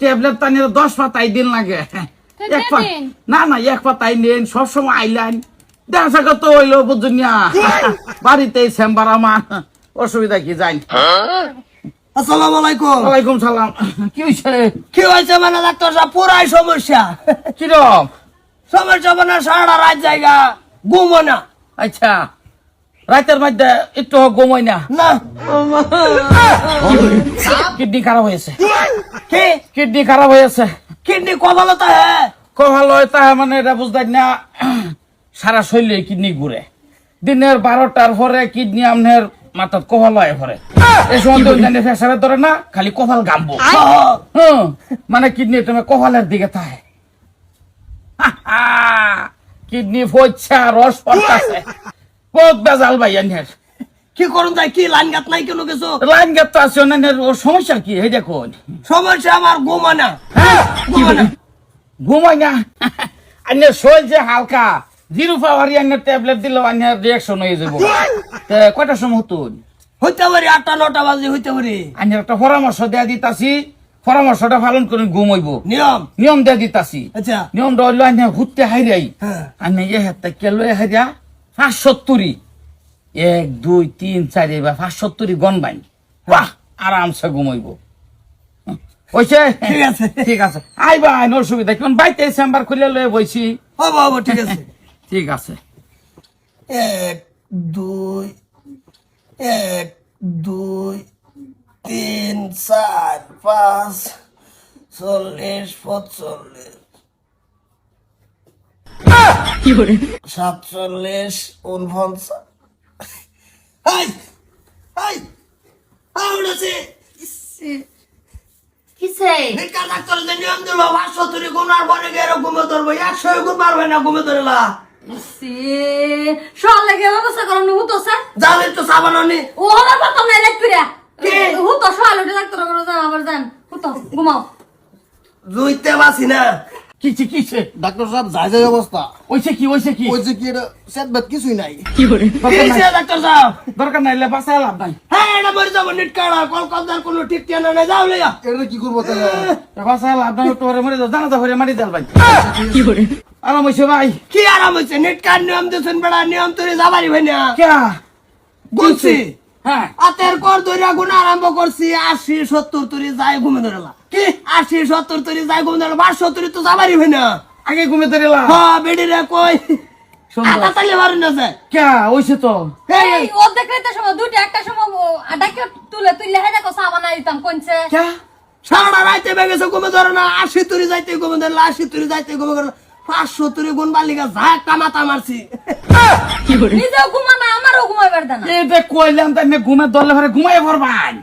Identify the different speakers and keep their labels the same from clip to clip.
Speaker 1: Tablet টানি দশ পাতাই দিন লাগে। এক না না এক পাতাই নেন সবসময় আইলাইন দেখা কত হইল বুঝুনিয়া বাড়িতে চেম্বার আমার। অসুবিধা কি যাই
Speaker 2: আসসালামু আলাইকুম।
Speaker 1: ওয়ালাইকুম সালাম। কি হয়েছে
Speaker 2: কি হয়েছে মানে ডাক্তার সাহেব? পুরাই সমস্যা।
Speaker 1: কিরম?
Speaker 2: সমস্যা মানে সারা রাত জায়গা। ঘুমো না।
Speaker 1: আচ্ছা। রাতের মধ্যে একটু ঘুমাই না।
Speaker 2: না।
Speaker 1: কিডনি খারাপ হয়েছে।
Speaker 2: কি?
Speaker 1: কিডনি খারাপ হয়েছে।
Speaker 2: কিডনি হ্যাঁ
Speaker 1: হয় মানে এটা না সারা শরীরে কিডনি ঘুরে। দিনের বারোটার পরে কিডনি আপনার মাথার কভাল হয় পরে এই সময় তো জানি ফেসারে ধরে না খালি কপাল গামবো হুম মানে কিডনি তুমি কপালের দিকে থাকে কিডনি ফইছা রস পড়তাছে। বহুত বেজাল ভাই আনহের
Speaker 2: কি করুন তাই? কি লাইন গাত নাই কোনো কিছু?
Speaker 1: লাইন গেট তো আছে অন্যান্যের ওর সমস্যা কি? এই দেখুন
Speaker 2: সমস্যা আমার ঘুমো না।
Speaker 1: হ্যাঁ?
Speaker 2: ঘুমো না।
Speaker 1: ঘুমাই না? আন্যের শরীর যে হালকা জিরো পাওয়ারি আন্যের ট্যাবলেট দিলেও আন্যের রিয়াকশন হয়ে যাব। তা কয়টার সময় হতুন?
Speaker 2: হইতে পারি আটটা নটা বাজে হইতে পারি।
Speaker 1: আন্যের একটা পরামর্শ দেয়া দিতাছি। পরামর্শটা পালন করে ঘুমাইব
Speaker 2: নিয়ম?
Speaker 1: নিয়ম দেয়া দিতাছি।
Speaker 2: আচ্ছা।
Speaker 1: নিয়ম হইল আন্যা ঘুরতে হাইরাই।
Speaker 2: হ্যাঁ।
Speaker 1: আন্যা ইয়ে হাতে কেলো হাইরা পাঁচ সত্তরি এক দুই তিন চার সত্তরি গন বাইন বাহ আরামসে ঘুমাইব। ওইছে
Speaker 2: ঠিক আছে।
Speaker 1: ঠিক আছে। আইবা আইন অসুবিধা। কোন বাইতে চেম্বার খুলে লয়ে বইছি।
Speaker 2: হব হব ঠিক আছে।
Speaker 1: ঠিক আছে।
Speaker 2: এক দুই এক দুই তিন চার পাঁচ চল্লিশ পঁচল্লিশ। সাতচল্লিশ উনপঞ্চাশ হাই! হাই! উঠেছে!
Speaker 3: কিসে?
Speaker 2: ভিক্ষার ডাক্তার যে নিয়ম দিল পাঁচশো তুরি গুনার পরে গিয়ে ঘুমে ধরবো। একশো গুণ পারবে না ঘুমে ধরলা
Speaker 3: সল লাগে ব্যবস্থা করো নুহু তো স্যার।
Speaker 2: যাবে একটু সাবানি
Speaker 3: ও আমার বাবা নাই? তো সল উঠে ডাক্তার করে যান আবার যান। ঘুমাও।
Speaker 2: জুইতে বাসি না।
Speaker 1: কিছে কিছে?
Speaker 4: ডাক্তার সাহেব যাই যাই অবস্থা।
Speaker 1: ওইছে কি ওইছে কি?
Speaker 4: ওই কি এটা সেট বেট কিছুই নাই।
Speaker 2: ডাক্তার সাহেব?
Speaker 1: দরকার নাই লে বাসায় লাভ নাই।
Speaker 2: হ্যাঁ এটা মরে যাব নিট কাড়া। কলকাতার কোনো ঠিক ঠিকানা নাই যাও
Speaker 4: এটা কি করব তাহলে?
Speaker 1: এ বাসায় লাভ নাই তোরে মরে যাও। জানা তো মারি দেল ভাই। আরাম হইছে ভাই।
Speaker 2: কি আরাম হয়েছে নিট কার নিয়ম দিয়েছেন বেড়া নিয়ম তৈরি যাবারি ভাই না। বলছি
Speaker 1: হ্যাঁ।
Speaker 2: আতের কর ধরে গুণ আরম্ভ করছি আশি সত্তর তরি যাই ঘুমে ধরেলা কি আশি সত্তর তরি যাই ঘুমে ধরে বার সত্তরি তো যাবারি ভাই না।
Speaker 1: আগে ঘুমে ধরেলা
Speaker 2: হ্যাঁ বেডি রে কই? আটা তালে পারেন না যে
Speaker 1: ক্যা ওইছে তো।
Speaker 2: এই,
Speaker 3: এই ও দেখতে সময় দুটো একটা সময় তুলে সাবান কোনছে
Speaker 2: সারা বেগেছে ঘুমে ধরে না। আশি তুরি যাইতে ঘুমে ধরলা আশি তুরি যাইতে ঘুমে ধরে পাঁচশো তুরি গুণ বালিকা যা একটা মারছি।
Speaker 3: নিজেও ঘুমা না আমারও
Speaker 1: এই দেখ কইলাম তাই ঘুমে ধরলে ভরে ঘুমাই ভরবাই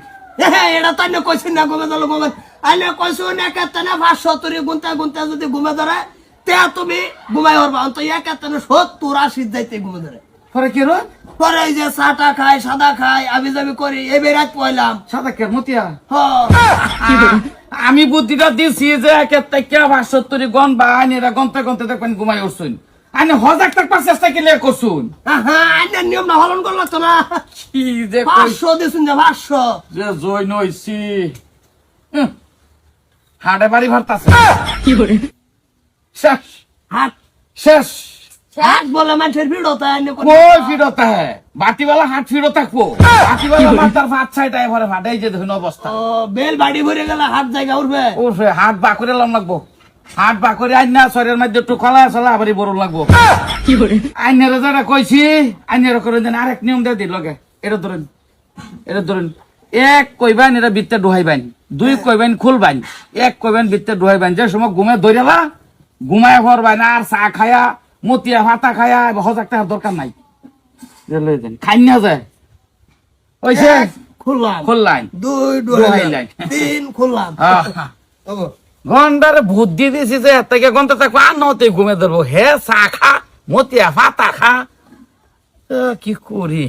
Speaker 2: হ্যাঁ, এটা তো আমি কইছি না ঘুমে ধরলো ঘুমে আইনে কইছি না কেতে না পাঁচশো তুরি গুনতে গুনতে যদি ঘুমে ধরে তে তুমি ঘুমাই হরবা অন্ত এক এতে সত্তর আশি যাইতে ঘুমে ধরে
Speaker 1: পরে কি রো
Speaker 2: পরে এই যে চাটা খাই সাদা খাই আবি যাবি করি এই বেড়াত পয়লাম
Speaker 1: সাদা কে মতিয়া?
Speaker 2: হ।
Speaker 1: আমি বুদ্ধিটা দিছি যে একে থেকে ভাষত্তরি গন বা আইনেরা গন্তে গন্তে দেখবেন ঘুমাই উঠছুন। আইনে হজাক তাক পাঁচ চেষ্টা কেলে করছুন
Speaker 2: হ্যাঁ আইনের নিয়ম না হলন করল তো না।
Speaker 1: কি যে কই-
Speaker 2: পাঁচশো দিছুন যে পাঁচশো।
Speaker 1: যে জয় নইছি হাড়ে বাড়ি ভরতাছে। শেষ।
Speaker 2: হাট?
Speaker 1: শেষ।
Speaker 2: হাট বলে মানুষের ভিড় হতো
Speaker 1: হ্যাঁ হাট ফিরো থাকব। বাতিওয়ালা মাথার ভাত ছাইটাই ভরে ভাট এই যে দেখুন অবস্থা।
Speaker 2: ও বেল বাড়ি ভরে গেলে হাট জায়গা উঠবে
Speaker 1: উঠবে হাট বা করে লম লাগবো। হাট বা করে আইন না শরীরের মধ্যে একটু কলা চলা আবারই বড় লাগবো। আইনের যারা কইছি আইনের করে দেন আরেক নিয়ম দিয়ে দিল লগে। এটা ধরেন। এটা ধরেন। এক কইবেন এটা বিত্তে ডুহাইবেন দুই কইবেন খুলবেন এক কইবেন বিত্তে ডুহাইবেন যে সময় ঘুমে ধরেলা ঘুমায় ভরবেন আর চা খায়া মতিয়া ভাতা খায়া হজাক টাকার দরকার নাই। খাই না যায়। ওইছে
Speaker 2: খুললাম।
Speaker 1: খুললাইন।
Speaker 2: দুই
Speaker 1: দুহাইলাম।
Speaker 2: দুই তিন খুললাম।
Speaker 1: ঘন্টারে বুদ্ধি দিছি যে থেকে ঘণ্টা থাকব আর নতে ঘুমে ধরবো হে চা খা মতিয়া ফাতা খা। কি করি